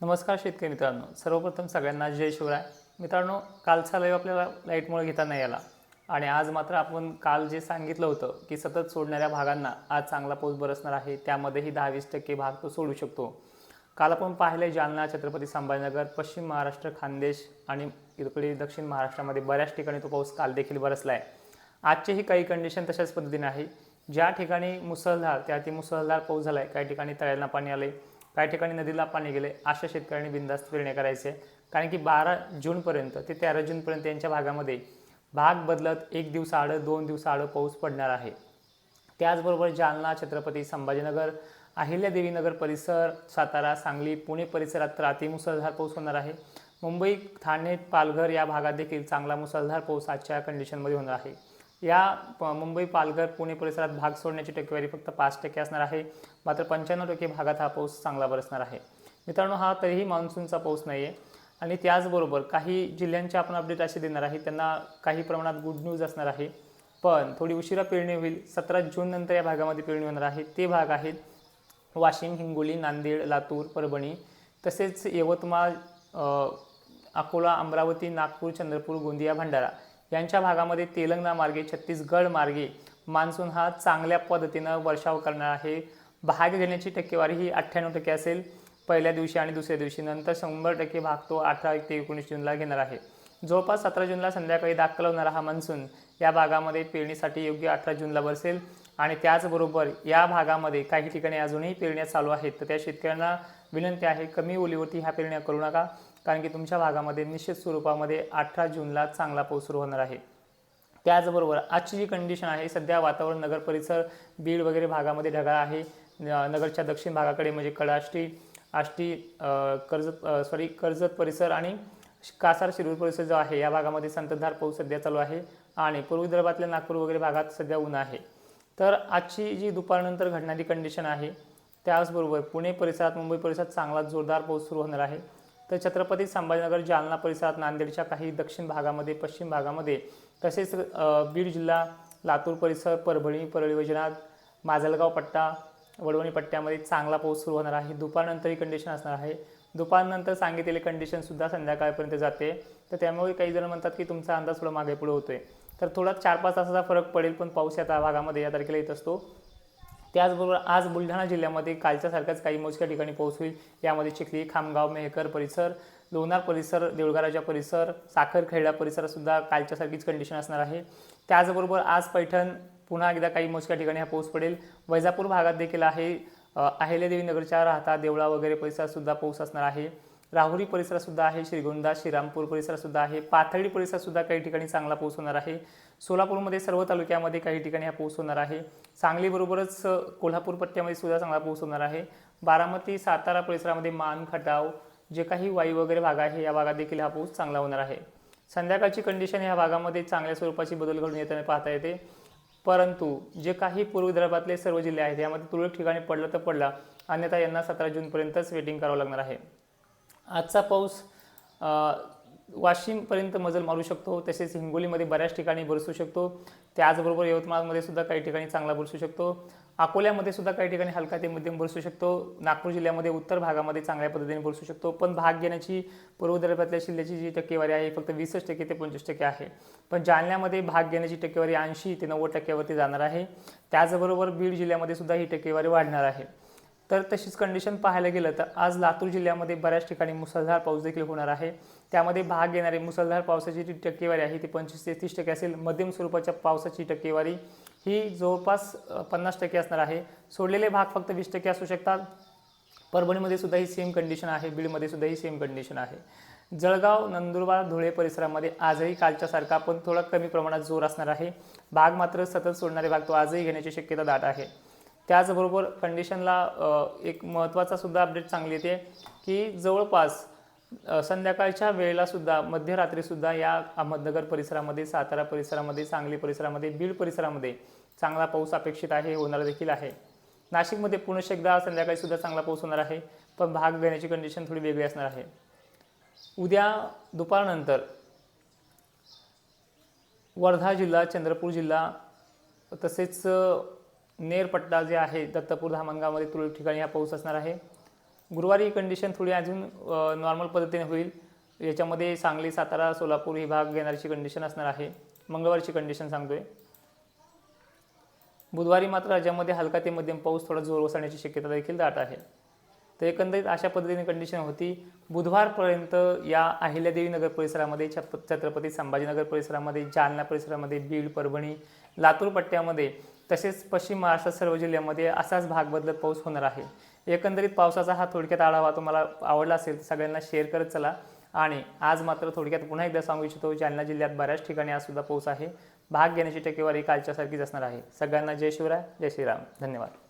नमस्कार शेतकरी मित्रांनो. सर्वप्रथम सगळ्यांना जय शिवराय. मित्रांनो कालचा लाईव्ह आपल्याला लाईटमुळे घेता नाही आला. आणि आज मात्र आपण काल जे सांगितलं होतं की सतत सोडणाऱ्या भागांना आज चांगला पाऊस बरसणार आहे त्यामध्येही दहा वीस टक्के भाग तो सोडू शकतो. काल आपण पाहिले जालना छत्रपती संभाजीनगर पश्चिम महाराष्ट्र खानदेश आणि इकडे दक्षिण महाराष्ट्रामध्ये बऱ्याच ठिकाणी तो पाऊस काल देखील बरसला आहे आजचेही काही कंडिशन तशाच पद्धतीने आहे. ज्या ठिकाणी मुसळधार त्या ती मुसळधार पाऊस झाला आहे काही ठिकाणी तळ्यांना पाणी आले काही ठिकाणी नदीला पाणी गेले अशा शेतकऱ्यांनी बिंदास्त पेरणी करायचे. कारण की बारा जूनपर्यंत ते तेरा जूनपर्यंत यांच्या भागामध्ये भाग बदलत एक दिवसाआडं दोन दिवसाआडं पाऊस पडणार आहे. त्याचबरोबर जालना छत्रपती संभाजीनगर अहिल्यादेवीनगर परिसर सातारा सांगली पुणे परिसरात तर अतिमुसळधार पाऊस होणार आहे. मुंबई ठाणे पालघर या भागात देखील चांगला मुसळधार पाऊस आजच्या कंडिशनमध्ये होणार आहे. या प- मुंबई पालघर पुणे परिसरात भाग सोडण्याची टक्केवारी फक्त पाच टक्के असणार आहे. मात्र पंच्याण्णव टक्के भागात हा पाऊस चांगला बरसणार आहे. मित्रांनो हा तरीही मान्सूनचा पाऊस नाही आहे आणि त्याचबरोबर काही जिल्ह्यांचे आपण अपडेट असे देणार आहे त्यांना काही प्रमाणात गुड न्यूज असणार आहे. पण थोडी उशिरा पेरणी होईल सतरा जून नंतर या भागामध्ये पेरणी होणार आहे. ते भाग आहेत वाशिम हिंगोली नांदेड लातूर परभणी तसेच यवतमाळ अकोला अमरावती नागपूर चंद्रपूर गोंदिया भंडारा. यांच्या भागामध्ये तेलंगणा मार्गे छत्तीसगड मार्गे मान्सून हा चांगल्या पद्धतीनं वर्षाव करणार आहे. भाग घेण्याची टक्केवारी ही अठ्ठ्याण्णव टक्के असेल. पहिल्या दिवशी आणि दुसऱ्या दिवशी नंतर शंभर टक्के भाग तो अठरा ते एकोणीस जूनला घेणार आहे. जवळपास सतरा जूनला संध्याकाळी दाखल होणारा हा मान्सून या भागामध्ये पेरणीसाठी योग्य अठरा जूनला बसेल आणि त्याचबरोबर या भागामध्ये काही ठिकाणी अजूनही पेरण्या चालू आहेत. तर त्या शेतकऱ्यांना विनंती आहे कमी ओलीवरती ह्या पेरण्या करू नका कारण की तुमच्या भागामध्ये निश्चित स्वरूपामध्ये अठरा जूनला चांगला पाऊस सुरू होणार आहे. त्याचबरोबर आजची जी कंडिशन आहे सध्या वातावरण नगर परिसर बीड वगैरे भागामध्ये ढगाळ आहे. न- नगरच्या दक्षिण भागाकडे म्हणजे कडाष्टी आष्टी कर्जत सॉरी कर्जत परिसर आणि कासार शिरूर परिसर जो आहे या भागामध्ये संततधार पाऊस सध्या चालू आहे. आणि पूर्व विदर्भातल्या नागपूर वगैरे भागात सध्या ऊन आहे. तर आजची जी दुपारनंतर घडणारी कंडिशन आहे त्याचबरोबर पुणे परिसरात मुंबई परिसरात चांगला जोरदार पाऊस सुरू होणार आहे. तर छत्रपती संभाजीनगर जालना परिसरात नांदेडच्या काही दक्षिण भागामध्ये पश्चिम भागामध्ये तसेच बीड जिल्हा लातूर परिसर परभणी परळी वैजनाथ माजलगाव पट्टा वडवणी पट्ट्यामध्ये चांगला पाऊस सुरू होणार आहे. दुपारनंतर ही कंडिशन असणार आहे. दुपारनंतर सांगितलेली कंडिशनसुद्धा संध्याकाळपर्यंत जाते. तर त्यामुळे काही जण म्हणतात की तुमचा अंदाज थोडा मागे पुढे आहे तर थोडा चार पाच तासाचा फरक पडेल पण पाऊस या भागामध्ये या तारखेला येत असतो. त्याचबरोबर आज बुलढाणा जिल्ह्यामध्ये कालच्या सारख्याच काही मोजक्या ठिकाणी पाऊस होईल. यामध्ये चिखली खामगाव मेहकर परिसर लोणार परिसर देऊळगाराजा परिसर साखरखेडा परिसरात सुद्धा कालच्या सारखीच कंडिशन असणार आहे. त्याचबरोबर आज पैठण पुन्हा एकदा काही मोजक्या ठिकाणी हा पाऊस पडेल. वैजापूर भागात देखील आहे. अहिल्यादेवी नगरच्या राहता देवळा वगैरे परिसरातसुद्धा पाऊस असणार आहे. राहुरी परिसरातसुद्धा आहे श्रीगोंदा श्रीरामपूर परिसरातसुद्धा आहे पाथर्डी परिसरातसुद्धा काही ठिकाणी चांगला पाऊस होणार आहे. सोलापूरमध्ये सर्व तालुक्यामध्ये काही ठिकाणी हा पाऊस होणार आहे. सांगलीबरोबरच कोल्हापूर पट्ट्यामध्ये सुद्धा चांगला पाऊस होणार आहे. बारामती सातारा परिसरामध्ये मान खटाव जे काही वायू वगैरे भाग आहे या भागात देखील हा पाऊस चांगला होणार आहे. संध्याकाळची कंडिशन ह्या भागामध्ये चांगल्या स्वरूपाची बदल घडून येताना पाहता येते. परंतु जे काही पूर्व विदर्भातले सर्व जिल्हे आहेत यामध्ये तुरळक ठिकाणी पडलं तर पडला. अन्यथा यांना सतरा जूनपर्यंतच वेटिंग करावं लागणार आहे. आजचा पाऊस वाशिमपर्यंत मजल मारू शकतो. तसेच हिंगोलीमध्ये बऱ्याच ठिकाणी बरसू शकतो. त्याचबरोबर यवतमाळमध्ये सुद्धा काही ठिकाणी चांगला बरसू शकतो. अकोल्यामध्ये सुद्धा काही ठिकाणी हलका ते मध्यम बरसू शकतो. नागपूर जिल्ह्यामध्ये उत्तर भागामध्ये चांगल्या पद्धतीने बरसू शकतो. पण भाग घेण्याची पूर्व विदर्भातल्या जिल्ह्याची जी टक्केवारी आहे फक्त वीसच टक्के ते पंचवीस टक्के आहे. पण जालन्यामध्ये भाग घेण्याची टक्केवारी ऐंशी ते नव्वद टक्क्यावरती जाणार आहे. त्याचबरोबर बीड जिल्ह्यामध्ये सुद्धा ही टक्केवारी वाढणार आहे. तर तशीच कंडिशन पाहायला गेलं तर आज लातूर जिल्ह्यामध्ये बऱ्याच ठिकाणी मुसळधार पाऊस देखील होणार आहे. त्यामध्ये भाग घेणारे मुसळधार पावसाची जी टक्केवारी आहे ती पंचवीस ते तीस टक्के असेल. मध्यम स्वरूपाच्या पावसाची टक्केवारी ही जवळपास पन्नास टक्के असणार आहे. सोडलेले भाग फक्त वीस टक्के असू शकतात. परभणीमध्ये सुद्धा ही सेम कंडिशन आहे. बीडमध्ये सुद्धा ही सेम कंडिशन आहे. जळगाव नंदुरबार धुळे परिसरामध्ये आजही कालच्यासारखा पण थोडा कमी प्रमाणात जोर असणार आहे. भाग मात्र सतत सोडणारे भाग तो आजही घेण्याची शक्यता दाट आहे. त्याचबरोबर कंडिशनला एक महत्त्वाचा सुद्धा अपडेट चांगली येते की जवळपास संध्याकाळच्या वेळेलासुद्धा मध्यरात्रीसुद्धा या अहमदनगर परिसरामध्ये सातारा परिसरामध्ये सांगली परिसरामध्ये बीड परिसरामध्ये चांगला पाऊस अपेक्षित आहे होणार देखील आहे. नाशिकमध्ये पुनश एकदा संध्याकाळीसुद्धा चांगला पाऊस होणार आहे पण भाग घेण्याची कंडिशन थोडी वेगळी असणार आहे. उद्या दुपारनंतर वर्धा जिल्हा चंद्रपूर जिल्हा तसेच नेरपट्टा जे आहे दत्तपूर धामणगावमध्ये तुरळक ठिकाणी हा पाऊस असणार आहे. गुरुवारी ही कंडिशन थोडी अजून नॉर्मल पद्धतीने होईल. याच्यामध्ये सांगली सातारा सोलापूर ही भाग घेणारीची कंडिशन असणार आहे. मंगळवारची कंडिशन सांगतोय. बुधवारी मात्र राज्यामध्ये हलका ते मध्यम पाऊस थोडा जोर ओसरण्याची शक्यता देखील दाट आहे. तर एकंदरीत अशा पद्धतीने कंडिशन होती. बुधवारपर्यंत या अहिल्यादेवी नगर परिसरामध्ये छप छत्रपती संभाजीनगर परिसरामध्ये जालना परिसरामध्ये बीड परभणी लातूर पट्ट्यामध्ये तसेच पश्चिम महाराष्ट्रात सर्व जिल्ह्यामध्ये असाच भाग बदलत पाऊस होणार आहे. एकंदरीत पावसाचा हा थोडक्यात आढावा तुम्हाला आवडला असेल तर सगळ्यांना शेअर करत चला. आणि आज मात्र थोडक्यात पुन्हा एकदा सांगू इच्छितो जालना जिल्ह्यात बऱ्याच ठिकाणी आज सुद्धा पाऊस आहे. भाग घेण्याची टक्केवारी कालच्यासारखीच असणार आहे. सगळ्यांना जय शिवराय जय श्रीराम. धन्यवाद.